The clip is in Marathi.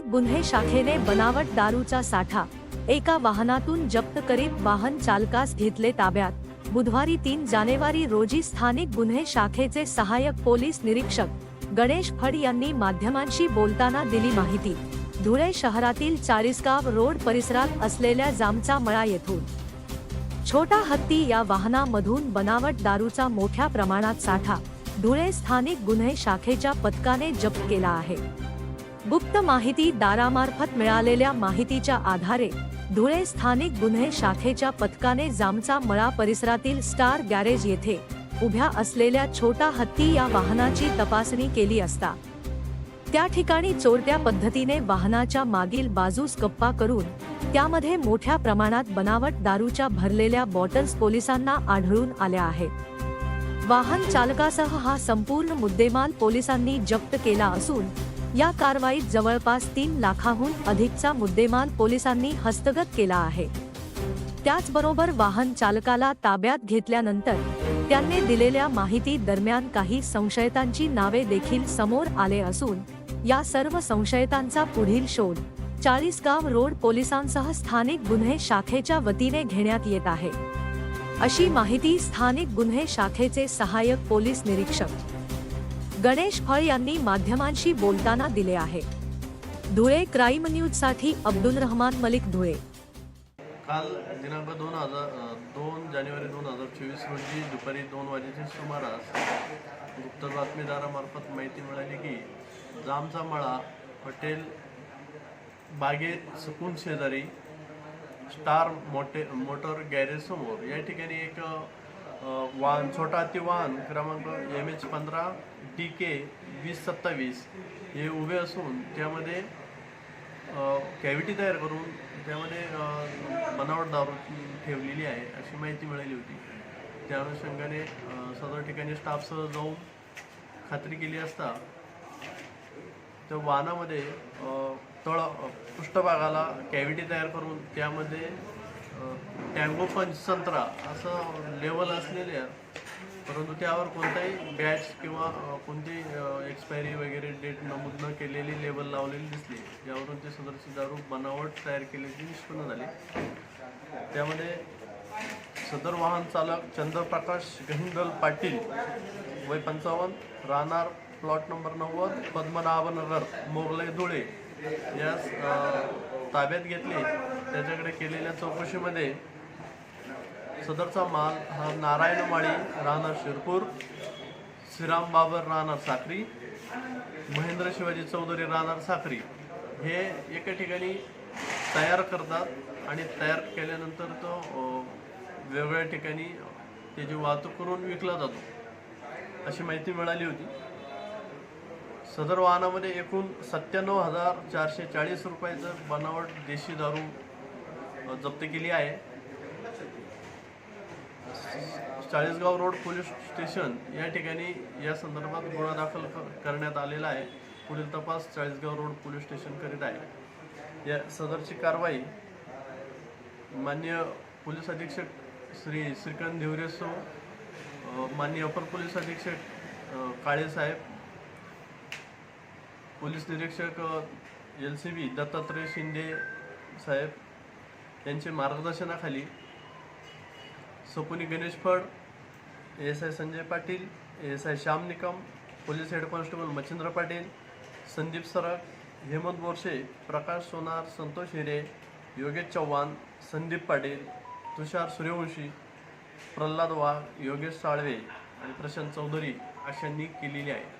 स्थानिक गुन्हे शाखेने बनावट दारूचा साठा. एका वाहनातून जप्त करीत वाहन चालकास घेतले ताब्यात. बुधवारी तीन जानेवारी रोजी स्थानिक गुन्हे शाखेचे सहाय्यक पोलीस निरीक्षक गणेश फड यांनी माध्यमांशी बोलताना दिली माहिती. धुळे शहरातील चाळीसगाव रोड परिसरात असलेल्या जामचा मळा येथून. छोटा हत्ती या वाहनामधून बनावट दारूचा मोठ्या प्रमाणात साठा. धुळे स्थानिक गुन्हे शाखेच्या पथकाने जप्त केला आहे. गुप्त माहिती दारामार्फत मिळालेल्या माहितीच्या आधारे धुळे स्थानिक गुन्हे शाखेच्या पथकाने जामचा मळा परिसरातील स्टार गॅरेज येथे उभ्या असलेल्या छोटा हत्ती या वाहनाची तपासणी केली असता. त्या ठिकाणी चोरट्या पद्धतीने वाहनाच्या मागील बाजूस गप्पा करून त्यामध्ये मोठ्या प्रमाणात बनावट दारूच्या भरलेल्या बॉटल्स पोलिसांना आढळून आल्या आहेत. वाहन चालकासह हा संपूर्ण मुद्देमाल पोलिसांनी जप्त केला असून या कारवाईत जवळपास तीन लाखाहून अधिकचा मुद्देमाल पोलिसांनी हस्तगत केला आहे. त्याचबरोबर वाहन चालकाला ताब्यात घेतल्यानंतर त्यांनी दिलेल्या माहिती दरम्यान काही संशयितांची नावे देखील समोर आले असून या सर्व संशयितांचा पुढील शोध चाळीसगाव रोड पोलिसांसह स्थानिक गुन्हे शाखेच्या वतीने घेण्यात येत आहे. अशी माहिती स्थानिक गुन्हे शाखेचे सहाय्यक पोलीस निरीक्षक गणेश फळ यांनी माध्यमांशी बोलताना दिले आहे. धुळे क्राईम न्यूजसाठी अब्दुल रहमान मलिक धुळे. काल दिनांक दोन हजार दोन जानेवारी दोन हजार चोवीस रोजी दुपारी दोन वाजेच्या सुमारास गुप्त बातमीदारामार्फत माहिती मिळाली की जामचा मळा हॉटेल बागे सुकून शेजारी स्टार मोटे मोटर गॅरेजसमोर या ठिकाणी एक वाहन छोटा ती वाहन क्रमांक एम एच पंधरा डी के वीस सत्तावीस. हे उभे असून त्यामध्ये कॅव्हिटी तयार करून त्यामध्ये बनावट दारू ठेवलेली आहे अशी माहिती मिळाली होती. त्या अनुषंगाने सदर ठिकाणी स्टाफसह जाऊन खात्री केली असता त्या वाहनामध्ये तळ पृष्ठभागाला कॅव्हिटी तयार करून त्यामध्ये टँगो पंच संत्रा असं लेवल असलेल्या परंतु त्यावर कोणताही बॅच किंवा कोणती एक्सपायरी वगैरे डेट नमूद न केलेली लेबल लावलेली दिसली. यावरून ते सदरची दारू बनावट तयार केल्याची निष्पन्न झाली. त्यामध्ये सदर वाहन चालक चंद्रप्रकाश गहिंदल पाटील वय पंचावन्न राहणार प्लॉट नंबर नव्वद पद्मनाभनगर मोगलाई धुळे यास ताब्यात घेतले. त्याच्याकडे केलेल्या चौकशीमध्ये सदरचा माल हा नारायण माळी राहणार शिरपूर श्रीराम बाबर राहणार साखरी महेंद्र शिवाजी चौधरी राहणार साखरी हे एका ठिकाणी तयार करतात आणि तयार केल्यानंतर तो वेगवेगळ्या ठिकाणी त्याची वाहतूक करून विकला जातो. अशी माहिती मिळाली होती. सदर वाहनामध्ये एकूण सत्त्याण्णव हजार चारशे चाळीस रुपयाचं बनावट देशी दारू जप्त केली आहे. चाळीसगाव रोड पोलीस स्टेशन या ठिकाणी या संदर्भात गुन्हा दाखल क- करण्यात आलेला आहे. पुढील तपास चाळीसगाव रोड पोलीस स्टेशन करीत आहे. या सदरची कारवाई मान्य पोलीस अधीक्षक श्री श्रीकांत धिवरेसो मान्य अपर पोलीस अधीक्षक काळेसाहेब पोलीस निरीक्षक L C B Dattatray Shinde साहेब त्यांचे मार्गदर्शनाखाली सपुनी Ganesh Phad S I Sanjay Patil S I Shyam Nikam police head constable Machhindra Patil Sandeep Sarak Hemant Borse प्रकाश सोनार संतोष हिरे योगेश चव्हाण संदीप पाटील तुषार सूर्यवंशी प्रल्हाद वाघ योगेश साळवे आणि प्रशांत चौधरी अशांनी केलेली आहे